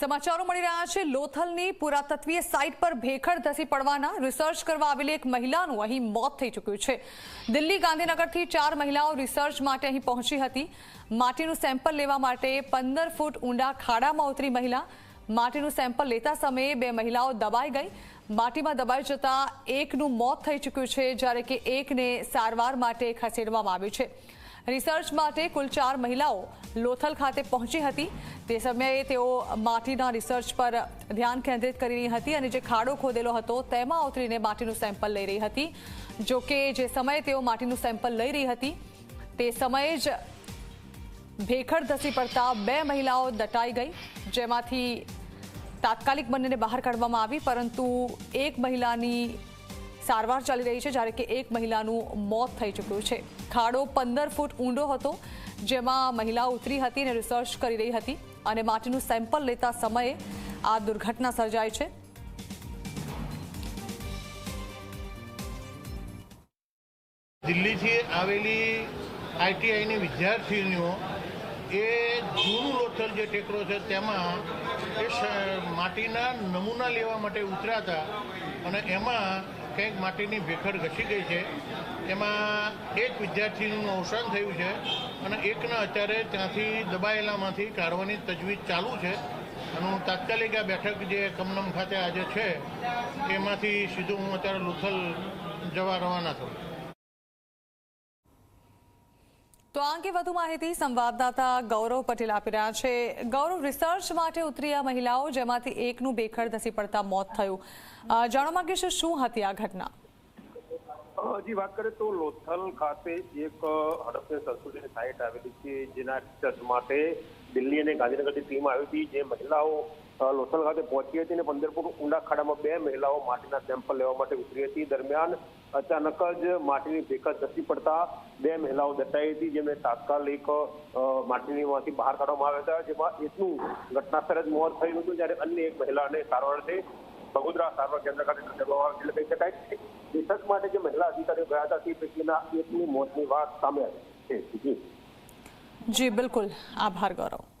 સમાચારો મળી રહ્યા છે. લોથલની પુરાતત્વીય સાઇટ પર ભેખડ ધસી પડવાના રિસર્ચ કરવા આવેલી એક મહિલાનું અહીં મોત થઈ ચૂક્યું છે. દિલ્હી ગાંધીનગરથી ચાર મહિલાઓ રિસર્ચ માટે અહીં પહોંચી હતી. માટીનું સેમ્પલ લેવા માટે પંદર ફૂટ ઊંડા ખાડામાં ઉતરી મહિલા. માટીનું સેમ્પલ લેતા સમયે બે મહિલાઓ દબાઈ ગઈ. માટીમાં દબાઈ જતા એકનું મોત થઈ ચૂક્યું છે, જ્યારે કે એકને સારવાર માટે ખસેડવામાં આવ્યું છે. રિસર્ચ માટે કુલ ચાર મહિલાઓ લોથલ ખાતે પહોંચી હતી. તે સમયે તેઓ માટીના રિસર્ચ પર ધ્યાન કેન્દ્રિત કરી રહી હતી અને જે ખાડો ખોદેલો હતો તેમાં ઉતરીને માટીનું સેમ્પલ લઈ રહી હતી. જો કે જે સમયે તેઓ માટીનું સેમ્પલ લઈ રહી હતી, તે સમયે જ ભેખડ ધસી પડતા બે મહિલાઓ દટાઈ ગઈ, જેમાંથી તાત્કાલિક બંનેને બહાર કાઢવામાં આવી, પરંતુ એક મહિલાની સારવાર ચાલી રહી છે જ્યારે કે એક મહિલાનું મોત થઈ ચૂક્યું છે. ખાડો પંદર ફૂટ ઊંડો હતો, જેમાં મહિલા ઉતરી હતી અને રિસર્ચ કરી રહી હતી અને માટીનું સેમ્પલ લેતા સમયે આ દુર્ઘટના સર્જાય છે. દિલ્હીથી આવેલી આઈટીઆઈની વિદ્યાર્થીનીઓ એ જૂનું લોથલ જે ટેકરો છે તેમાં એ માટીના નમૂના લેવા માટે ઉતર્યા હતા અને એમાં કંઈક માટીની ભેખડ ઘસી ગઈ છે. એમાં એક વિદ્યાર્થીનું અવસાન થયું છે અને એકના અત્યારે ત્યાંથી દબાયેલામાંથી કાઢવાની તજવીજ ચાલુ છે. અને હું તાત્કાલિક આ બેઠક જે કમનમ ખાતે આજે છે, એમાંથી સીધું હું અત્યારે લુથલ જવા રવાના થઉં તો આ અંગે વધુ માહિતી સંવાદદાતા ગૌરવ પટેલ આપી રહ્યા છે. ગૌરવ રિસર્ચ માટે ઉતરી આ મહિલાઓ જેમાંથી એકનું બેખડ ધસી પડતા મોત થયું. જાણવા જાણવા છે શું હતી આ ઘટના? હજી વાત કરીએ તો લોથલ ખાતે એક હડપની સંસ્કૃતિની સાઇટ આવેલી છે, જેના રિસર્ચ માટે દિલ્હી અને ગાંધીનગરથી ટીમ આવી હતી જે મહિલાઓ લોથલ ખાતે પહોંચી હતી અને પંદર ફૂટ ઊંડા ખાડામાં બે મહિલાઓ માટીના સેમ્પલ લેવા માટે ઉતરી હતી. દરમિયાન અચાનક જ માટીની ભેખત ધસી પડતા બે મહિલાઓ દટાઈ હતી જેમને તાત્કાલિક અ, માટીનીમાંથી બહાર કાઢવામાં આવ્યા હતા જેમાં એકનું ઘટનાસ્થળે જ મોત થયું હતું જ્યારે અન્ય એક મહિલાને સારવાર છે બગોદરા સારવાર કેન્દ્ર ખાતે ખસેડવામાં આવી એટલે કહી શકાય કે રિસર્ચ માટે જે મહિલા અધિકારીઓ ગયા હતા તે પૈકીના એકની મોતની વાત સામે આવી છે. જી. જી બિલકુલ. આભાર ગૌરવ.